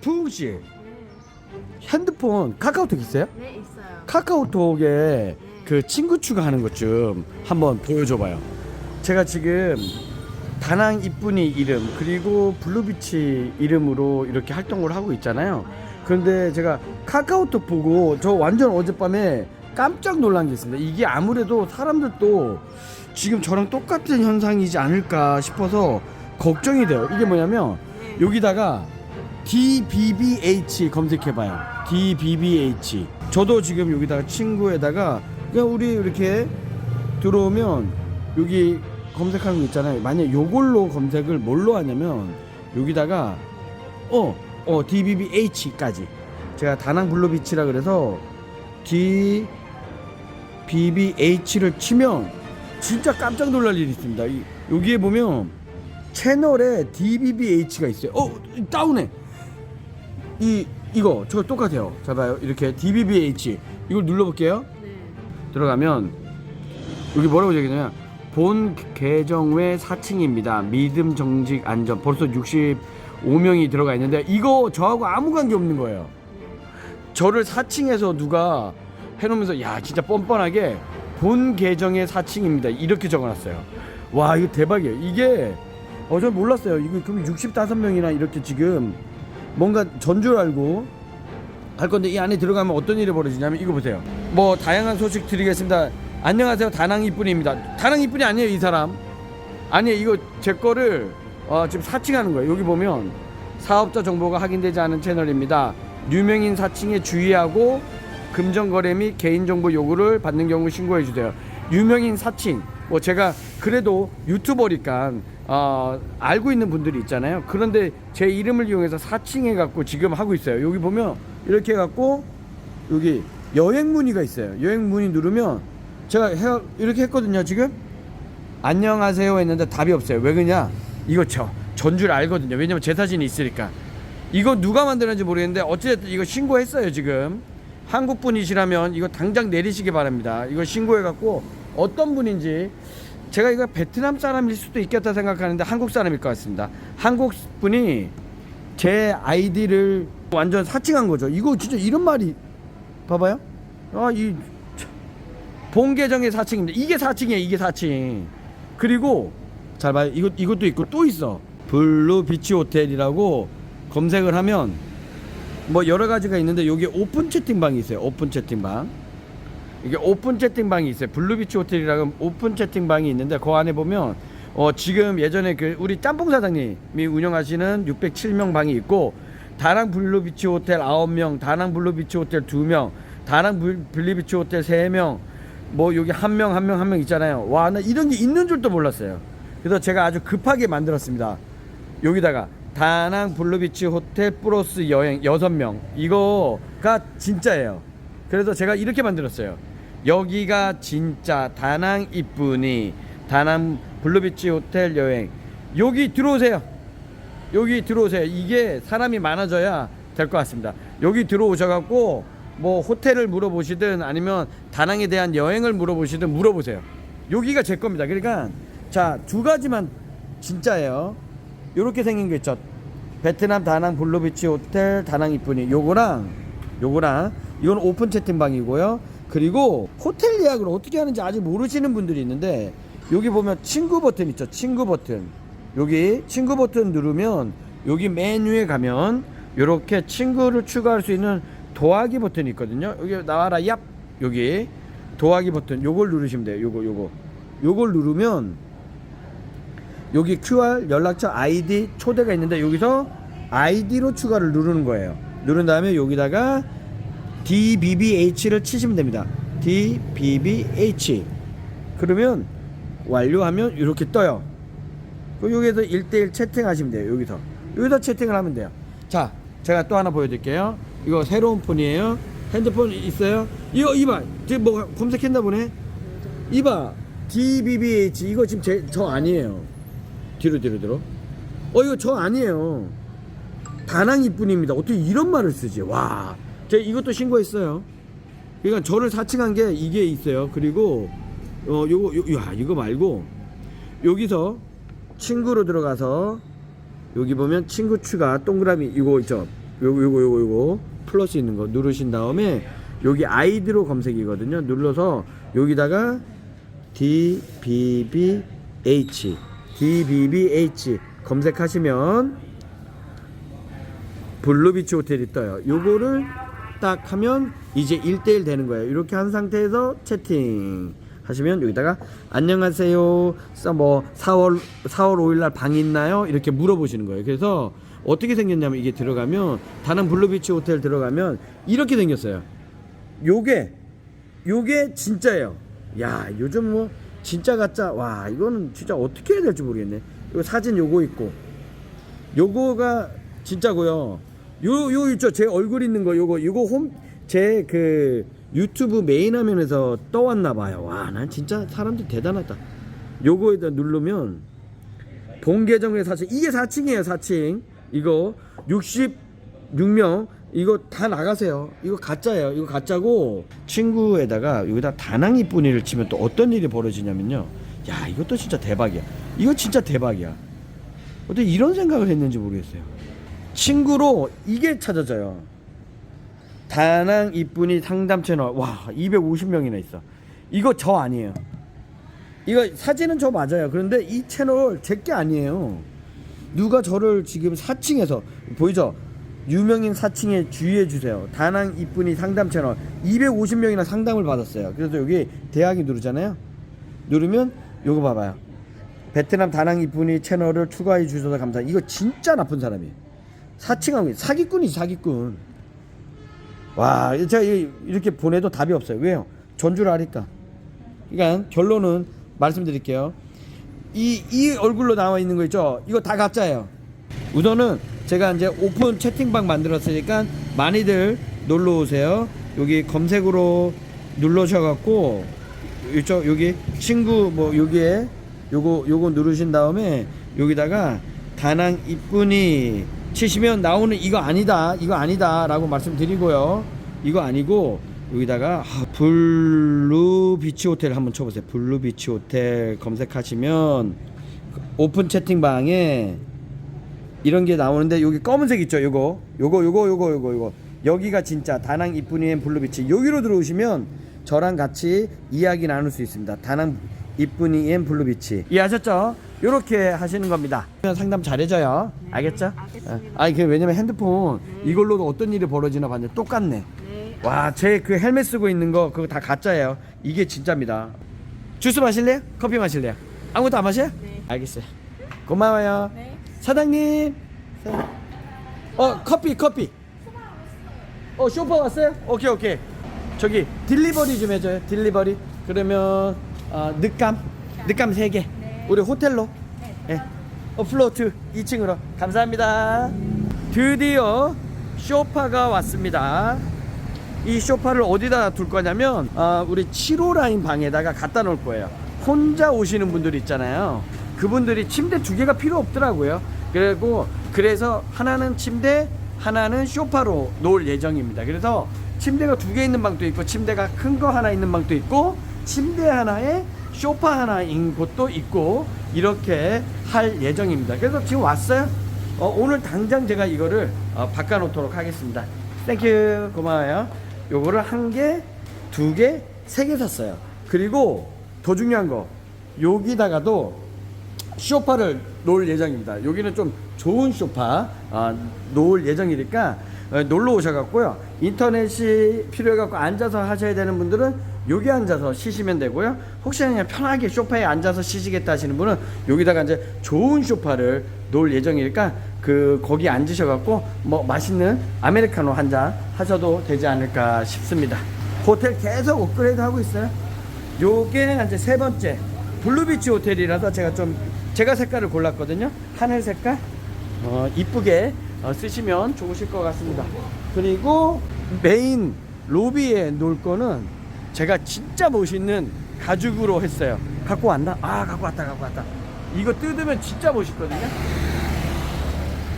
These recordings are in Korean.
푸웅 씨 네, 핸드폰 카카오톡 있어요? 네 있어요. 카카오톡에 그 친구 추가하는 것 좀 한번 보여줘봐요. 제가 지금 다낭 이쁜이 이름 그리고 블루비치 이름으로 이렇게 활동을 하고 있잖아요. 그런데 제가 카카오톡 보고 저 완전 어젯밤에 깜짝 놀란 게 있습니다. 이게 아무래도 사람들도 지금 저랑 똑같은 현상이지 않을까 싶어서 걱정이 돼요. 이게 뭐냐면 네. 여기다가 DBBH 검색해봐요. DBBH. 저도 지금 여기다가 친구에다가 그냥 우리 이렇게 들어오면 여기 검색하는 거 있잖아요. 만약 요걸로 검색을 뭘로 하냐면 여기다가 어, 어 DBBH까지 제가 다낭 블루비치라 그래서 DBBH를 치면 진짜 깜짝 놀랄 일이 있습니다. 이, 여기에 보면 채널에 DBBH가 있어요. 어 다운해. 이 이거 저 똑같아요. 자 봐요. 이렇게 DBBH 이걸 눌러볼게요. 네. 들어가면 여기 뭐라고 적혀있냐면 본 계정 외 4층입니다. 믿음 정직 안전 벌써 65명이 들어가 있는데 이거 저하고 아무 관계 없는 거예요. 저를 4층에서 누가 해놓으면서 야 진짜 뻔뻔하게 본 계정의 4층입니다. 이렇게 적어놨어요. 와 이거 대박이에요. 이게 어저 몰랐어요. 이거 그럼 65명이나 이렇게 지금 뭔가 전줄 알고 할 건데 이 안에 들어가면 어떤 일이 벌어지냐면 이거 보세요. 뭐 다양한 소식 드리겠습니다. 안녕하세요. 다낭 이쁜입니다. 다낭 이쁜이 아니에요, 이 사람. 아니에요. 이거 제 거를 어, 지금 사칭하는 거예요. 여기 보면 사업자 정보가 확인되지 않은 채널입니다. 유명인 사칭에 주의하고 금전거래 및 개인정보 요구를 받는 경우 신고해 주세요. 유명인 사칭. 뭐 제가 그래도 유튜버니까 어, 알고 있는 분들이 있잖아요. 그런데 제 이름을 이용해서 사칭해 갖고 지금 하고 있어요. 여기 보면 이렇게 해 갖고 여기 여행 문의가 있어요. 여행 문의 누르면 제가 해, 이렇게 했거든요. 지금 안녕하세요 했는데 답이 없어요. 왜 그러냐? 이거 저 전줄 알거든요. 왜냐면 제 사진이 있으니까. 이거 누가 만들었는지 모르겠는데 어쨌든 이거 신고했어요 지금. 한국 분이시라면 이거 당장 내리시기 바랍니다. 이거 신고해 갖고 어떤 분인지 제가 이거 베트남 사람일 수도 있겠다 생각하는데 한국 사람일 것 같습니다. 한국 분이 제 아이디를 완전 사칭한 거죠. 이거 진짜 이런 말이 봐봐요. 아 이 본 계정의 사칭입니다. 이게 사칭이에요. 이게 사칭. 그리고 잘 봐요. 이것 이것도 있고 또 있어. 블루 비치 호텔이라고 검색을 하면 뭐 여러 가지가 있는데 여기 오픈 채팅방이 있어요. 오픈 채팅방. 이게 오픈 채팅방이 있어요. 블루비치 호텔이라고 오픈 채팅방이 있는데 그 안에 보면 어 지금 예전에 그 우리 짬뽕 사장님이 운영하시는 607명 방이 있고 다낭 블루비치 호텔 9명, 다낭 블루비치 호텔 2명, 다낭 블- 블루비치 호텔 3명, 뭐 여기 한 명 한 명 한 명 있잖아요. 와, 나 이런 게 있는 줄도 몰랐어요. 그래서 제가 아주 급하게 만들었습니다. 여기다가 다낭 블루비치 호텔 플러스 여행 6명. 이거가 진짜예요. 그래서 제가 이렇게 만들었어요. 여기가 진짜 다낭 이쁘니 다낭 블루비치 호텔 여행. 여기 들어오세요. 여기 들어오세요. 이게 사람이 많아져야 될 것 같습니다. 여기 들어오셔갖고 뭐 호텔을 물어보시든 아니면 다낭에 대한 여행을 물어보시든 물어보세요. 여기가 제 겁니다. 그러니까 자 두 가지만 진짜예요. 요렇게 생긴 거 있죠. 베트남 다낭 블루비치 호텔 다낭 이쁘니 요거랑 요거랑 이건 오픈 채팅방이고요. 그리고 호텔 예약을 어떻게 하는지 아직 모르시는 분들이 있는데 여기 보면 친구 버튼 있죠. 친구 버튼. 여기 친구 버튼 누르면 여기 메뉴에 가면 이렇게 친구를 추가할 수 있는 더하기 버튼이 있거든요. 여기 나와라 얍 여기 더하기 버튼 요걸 누르시면 돼요. 요거 요거 요걸 누르면 여기 QR 연락처 아이디 초대가 있는데 여기서 아이디로 추가를 누르는 거예요. 누른 다음에 여기다가 DBBH를 치시면 됩니다. DBBH 그러면 완료하면 이렇게 떠요. 그럼 여기서 1대1 채팅하시면 돼요. 여기서 여기서 채팅을 하면 돼요. 자, 제가 또 하나 보여드릴게요. 이거 새로운 폰이에요. 핸드폰 있어요? 이거 이봐, 지금 뭐 검색했나 보네. 이봐, DBBH 이거 지금 제, 저 아니에요. 뒤로 뒤로 뒤로. 어 이거 저 아니에요. 다낭 이뿐입니다. 어떻게 이런 말을 쓰지? 와, 제가 이것도 신고했어요. 그러니까 저를 사칭한 게 이게 있어요. 그리고 어 요거 요, 야 이거 말고 여기서 친구로 들어가서 여기 보면 친구 추가 동그라미 이거 있죠. 요거 요거 요거 요거 플러스 있는 거 누르신 다음에 여기 아이디로 검색이거든요. 눌러서 여기다가 DBBH DBBH 검색하시면 블루비치 호텔이 떠요. 요거를 딱 하면 이제 1대1 되는 거예요. 이렇게 한 상태에서 채팅 하시면 여기다가 안녕하세요. 써- 뭐 4월 4월 5일 날 방 있나요? 이렇게 물어보시는 거예요. 그래서 어떻게 생겼냐면 이게 들어가면 다른 블루비치 호텔 들어가면 이렇게 생겼어요. 요게 요게 진짜예요. 야, 요즘 뭐 진짜 가짜 와, 이거는 진짜 어떻게 해야 될지 모르겠네. 요 사진 요거 있고 요거가 진짜고요. 요 요 있죠. 제 얼굴 있는 거 요거 요거 홈 제 그 유튜브 메인 화면에서 떠왔나 봐요. 와, 난 진짜 사람들 대단하다. 요거에다 누르면 본 계정의 사칭 이게 4층이에요, 4층. 이거 66명 이거 다 나가세요. 이거 가짜예요. 이거 가짜고 친구에다가 여기다 다낭이 뿐이를 치면 또 어떤 일이 벌어지냐면요. 야, 이것도 진짜 대박이야. 이거 진짜 대박이야. 어떻게 이런 생각을 했는지 모르겠어요. 친구로 이게 찾아져요. 다낭 이쁜이 상담 채널 와 250명이나 있어. 이거 저 아니에요. 이거 사진은 저 맞아요. 그런데 이 채널 제 게 아니에요. 누가 저를 지금 4층에서 보이죠? 유명인 4층에 주의해 주세요. 다낭 이쁜이 상담 채널 250명이나 상담을 받았어요. 그래서 여기 대학이 누르잖아요. 누르면 요거 봐봐요. 베트남 다낭 이쁜이 채널을 추가해 주셔서 감사. 이거 진짜 나쁜 사람이에요. 사칭하고 사기꾼이 사기꾼. 와, 제가 이- 이렇게 보내도 답이 없어요. 왜요? 전주를 아니까. 그러니까 결론은 말씀드릴게요. 이, 이 얼굴로 나와 있는 거 있죠? 이거 다 가짜예요. 우선은 제가 이제 오픈 채팅방 만들었으니까 많이들 놀러 오세요. 여기 검색으로 눌러셔갖고 이쪽 여기 친구 뭐 여기에 요거 요거 누르신 다음에 여기다가 다낭 이쁜이 치시면 나오는 이거 아니다 이거 아니다 라고 말씀드리고요. 이거 아니고 여기다가 아, 블루 비치 호텔 한번 쳐보세요. 블루 비치 호텔 검색하시면 오픈 채팅방에 이런 게 나오는데 여기 검은색 있죠 요거 요거 요거 요거 요거 요거 여기가 진짜 다낭 이쁜이엔 블루비치 여기로 들어오시면 저랑 같이 이야기 나눌 수 있습니다 다낭 이쁜이엔 블루비치 이해하셨죠? 요렇게 하시는 겁니다 상담 잘해줘요 알겠죠? 알겠습니다. 아니 그 왜냐면 핸드폰 이걸로도 어떤 일이 벌어지나 봤는데 똑같네 네. 와 제 그 헬멧 쓰고 있는 거 그거 다 가짜예요 이게 진짜입니다 주스 마실래요? 커피 마실래요? 아무것도 안 마셔요? 네. 알겠어요 고마워요 네. 사장님. 사- 어 커피 커피. 어 쇼파 왔어요? 오케이 오케이. 저기 딜리버리 좀 해줘요. 딜리버리. 그러면 어, 늦감 늦감 세 개. 네. 우리 호텔로. 네. 예. 어 플로트 2층으로. 감사합니다. 드디어 쇼파가 왔습니다. 이 쇼파를 어디다 둘 거냐면 아, 우리 7호 라인 방에다가 갖다 놓을 거예요. 혼자 오시는 분들 있잖아요. 그분들이 침대 두 개가 필요 없더라고요. 그리고 그래서 하나는 침대, 하나는 쇼파로 놓을 예정입니다. 그래서 침대가 두 개 있는 방도 있고 침대가 큰 거 하나 있는 방도 있고 침대 하나에 쇼파 하나인 곳도 있고 이렇게 할 예정입니다. 그래서 지금 왔어요. 어, 오늘 당장 제가 이거를 어, 바꿔놓도록 하겠습니다. 땡큐 고마워요. 요거를 한 개, 두 개, 세 개 샀어요. 그리고 더 중요한 거 여기다가도 쇼파를 놓을 예정입니다. 여기는 좀 좋은 쇼파 아, 놓을 예정이니까 어, 놀러 오셔갖고요. 인터넷이 필요해갖고 앉아서 하셔야 되는 분들은 여기 앉아서 쉬시면 되고요. 혹시 그냥 편하게 쇼파에 앉아서 쉬시겠다 하시는 분은 여기다가 이제 좋은 쇼파를 놓을 예정이니까 그 거기 앉으셔갖고 뭐 맛있는 아메리카노 한 잔 하셔도 되지 않을까 싶습니다. 호텔 계속 업그레이드 하고 있어요. 요게 이제 세 번째 블루비치 호텔이라서 제가 좀 제가 색깔을 골랐거든요 하늘 색깔 어, 이쁘게 어, 쓰시면 좋으실 것 같습니다 그리고 메인 로비에 놓을 거는 제가 진짜 멋있는 가죽으로 했어요 갖고 왔나? 아 갖고 왔다 갖고 왔다 이거 뜯으면 진짜 멋있거든요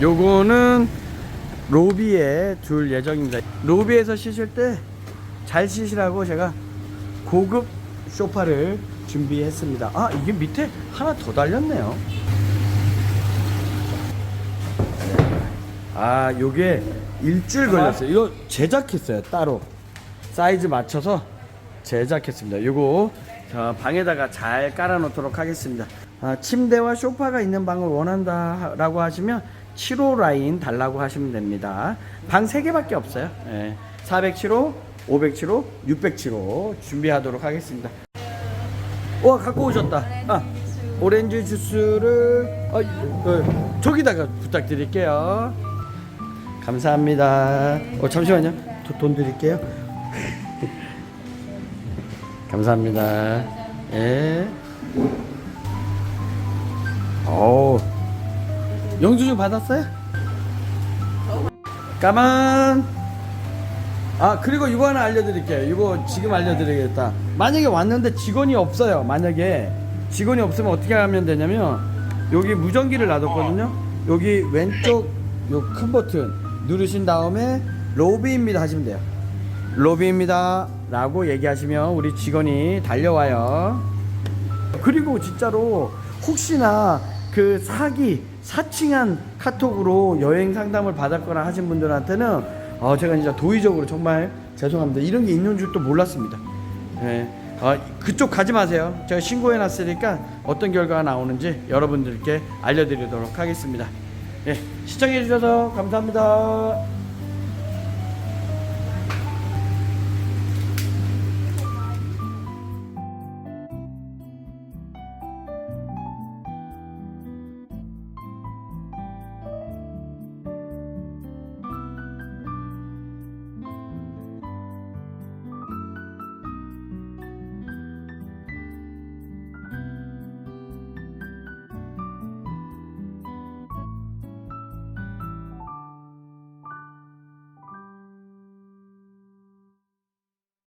요거는 로비에 둘 예정입니다 로비에서 쉬실 때 잘 쉬시라고 제가 고급 소파를 준비했습니다. 아 이게 밑에 하나 더 달렸네요. 아 요게 일주일 걸렸어요. 이거 제작했어요 따로. 사이즈 맞춰서 제작했습니다. 요거 저 방에다가 잘 깔아 놓도록 하겠습니다. 아, 침대와 소파가 있는 방을 원한다 라고 하시면 7호 라인 달라고 하시면 됩니다. 방 3개밖에 없어요. 예. 407호 507호 607호 준비하도록 하겠습니다. 와 갖고 오셨다. 아, 오렌지 주스를 아, 어, 저기다가 부탁드릴게요 감사합니다. 어 잠시만요. 도- 돈 드릴게요. 감사합니다. 예. 어우. 영수증 받았어요? 까만. 아 그리고 이거 하나 알려드릴게요. 이거 지금 알려드리겠다. 만약에 왔는데 직원이 없어요 만약에. 직원이 없으면 어떻게 하면 되냐면 여기 무전기를 놔뒀거든요. 여기 왼쪽 요 큰 버튼 누르신 다음에 로비입니다 하시면 돼요. 로비입니다 라고 얘기하시면 우리 직원이 달려와요. 그리고 진짜로 혹시나 그 사기 사칭한 카톡으로 여행 상담을 받았거나 하신 분들한테는 어 제가 진짜 도의적으로 정말 죄송합니다. 이런 게 있는 줄도 몰랐습니다. 예. 어, 그쪽 가지 마세요. 제가 신고해 놨으니까 어떤 결과가 나오는지 여러분들께 알려드리도록 하겠습니다 예. 시청해 주셔서 감사합니다